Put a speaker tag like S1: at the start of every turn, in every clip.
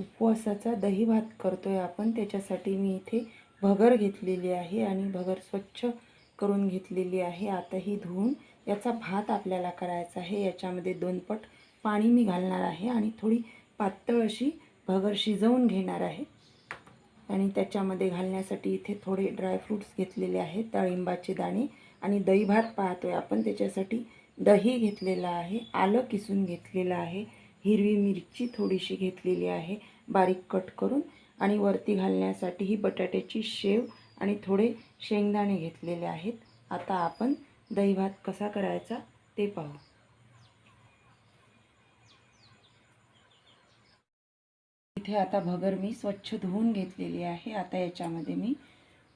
S1: उपवासाचा दही भात करतोय आपण. त्याच्यासाठी मी इथे भगर घेतलेली आहे आणि भगर स्वच्छ करून घेतलेली आहे. आता ही धुवून याचा भात आपल्याला करायचा आहे. याच्यामध्ये दोन पट पाणी मी घालणार आहे आणि थोडी पातळ अशी भगर शिजवून घेणार आहे. आणि त्याच्यामध्ये घालण्यासाठी इथे थोडे ड्रायफ्रूट्स घेतलेले आहेत. डाळिंबाचे दाणे आणि दही भात पाहतोय आपण. त्याच्यासाठी दही घेतलेलं आहे. आलं किसून घेतलेलं आहे. हिरवी मिरची थोडीशी घेतलेली आहे. बारीक कट करून आणि वरती घालण्यासाठी ही बटाट्याची शेव आणि थोडे शेंगदाणे घेतलेले आहेत. आता आपण दही भात कसा करायचा ते पाहू. इथे आता भगर मी स्वच्छ धुवून घेतलेली आहे. आता याच्यामध्ये मी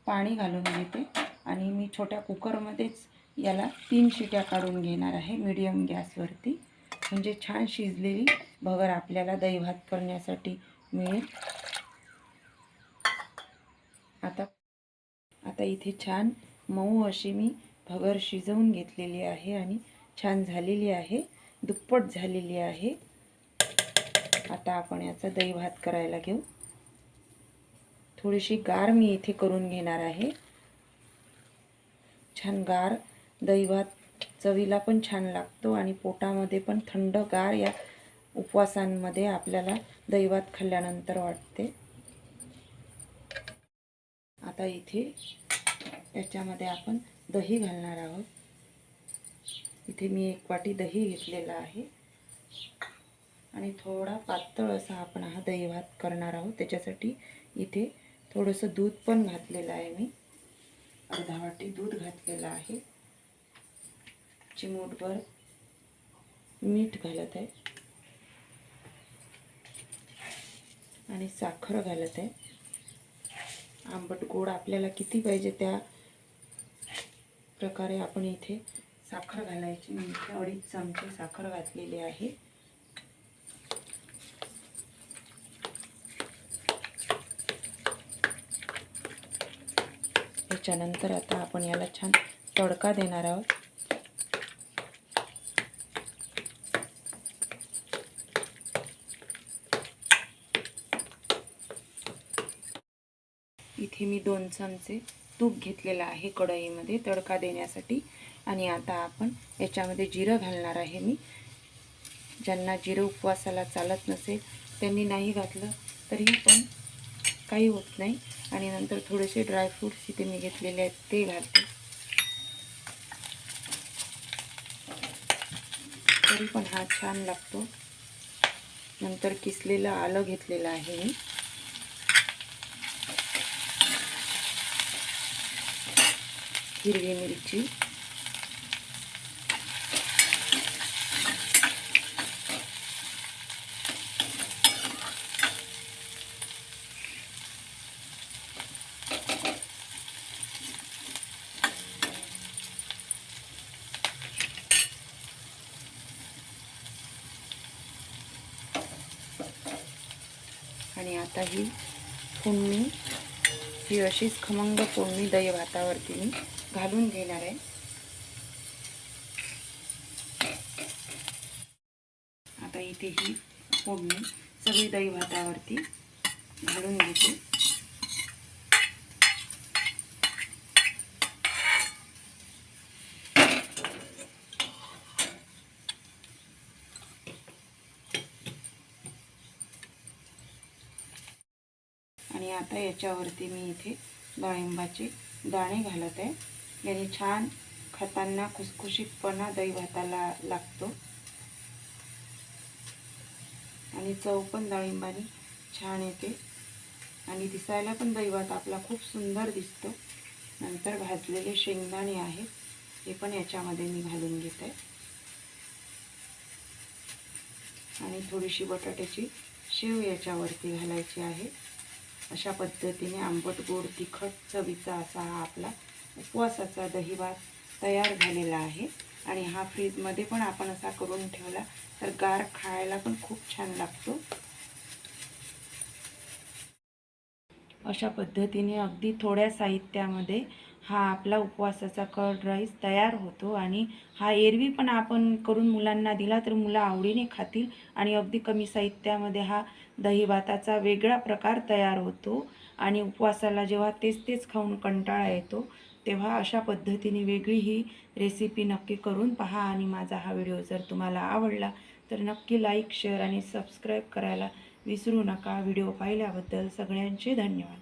S1: पाणी घालून घेते आणि मी छोट्या कुकरमध्येच याला तीन शिट्या काढून घेणार आहे. मीडियम गॅसवरती. म्हणजे छान शिजलेली भगर आपल्याला दही भात करण्यासाठी मिळेल. आता आता इथे छान मऊ अशी मी भगर शिजवून घेतलेली आहे आणि छान झालेली आहे. दुप्पट झालेली आहे. आता आपण याचा दही भात करायला घेऊ. थोडीशी गार मी इथे करून घेणार आहे. छान गार दही भात चवीला पण छान लागतो आणि पोटामध्ये पण थंडगार या उपवासांमध्ये आपल्याला दैवात खाल्ल्यानंतर वाटते. आता इथे याच्यामध्ये आपण दही घालणार आहोत. इथे मी एक वाटी दही घेतलेला आहे. आणि थोडा पातळ असा आपण हा दहीभात करणार आहोत. त्याच्यासाठी इथे थोडंसं दूध पण घातलेलं आहे मी. अर्धा वाटी दूध घातलेलं आहे. चिमूटभर मीठ घालत आहे. आणि साखर घालत आहे. आंबट गोड आपल्याला किती पाहिजे त्या प्रकारे आपण इथे साखर घालायची. मी अडीच चमचे साखर घातलेली आहे. त्याच्यानंतर आता आपण याला छान तडका देणार आहोत. इथे मी दोन चमचे तूप घेतलेलं आहे कढईमध्ये तडका देण्यासाठी. आणि आता आपण याच्यामध्ये जिरं घालणार आहे मी. ज्यांना जिरं उपवासाला चालत नसेल त्यांनी नाही घातलं तरीही पण काही होत नाही. आणि नंतर थोडेसे ड्रायफ्रूट्स इथे मी घेतलेले आहेत ते घालते. तरी पण हा छान लागतो. नंतर किसलेलं आलं घेतलेलं आहे मी. हिरवी मिरची. आणि आता ही फोडणी ही अशीच खमंग फोडणी दही भातावरती मी घालून घेणार आहे. आता इथे ही फोडणी सगळी दही भातावरती घालून घेते. आणि आता याच्यावरती मी इथे डाळिंबाचे दाणे घालत आहे. याने छान खाताना खुसखुशीतपणा दही भाताला लागतो. आणि चव पण डाळिंबानी छान येते. आणि दिसायला पण दैवात आपला खूप सुंदर दिसतो. नंतर भाजलेले शेंगदाणे आहेत हे पण याच्यामध्ये मी घालून घेत. आहे आणि थोडीशी बटाट्याची शेव याच्यावरती घालायची आहे. अशा पद्धतीने आंबट गोड तिखट चवीचा असा हा आपला उपवासाचा दहीवात तयार झालेला आहे. आणि हा फ्रीजमध्ये पण आपण असा करून ठेवला तर गार खायला पण खूप छान लागतो. अशा पद्धतीने अगदी थोड्या साहित्यामध्ये हा आपला उपवासाचा कर्ड राईस तयार होतो आणि हा एरवी पण आपण करून मुलांना दिला तर मुलं आवडीने खातील आणि अगदी कमी साहित्यामध्ये हा दही भाताचा वेगळा प्रकार तयार होतो. आणि उपवासाला जेव्हा तेच तेच खाऊन कंटाळा येतो तेव्हा अशा पद्धतीने वेगळी ही रेसिपी नक्की करून पहा आणि माझा हा व्हिडिओ जर तुम्हाला आवडला तर नक्की लाईक शेअर आणि सबस्क्राईब करायला विसरू नका. व्हिडिओ पाहिल्याबद्दल सगळ्यांचे धन्यवाद.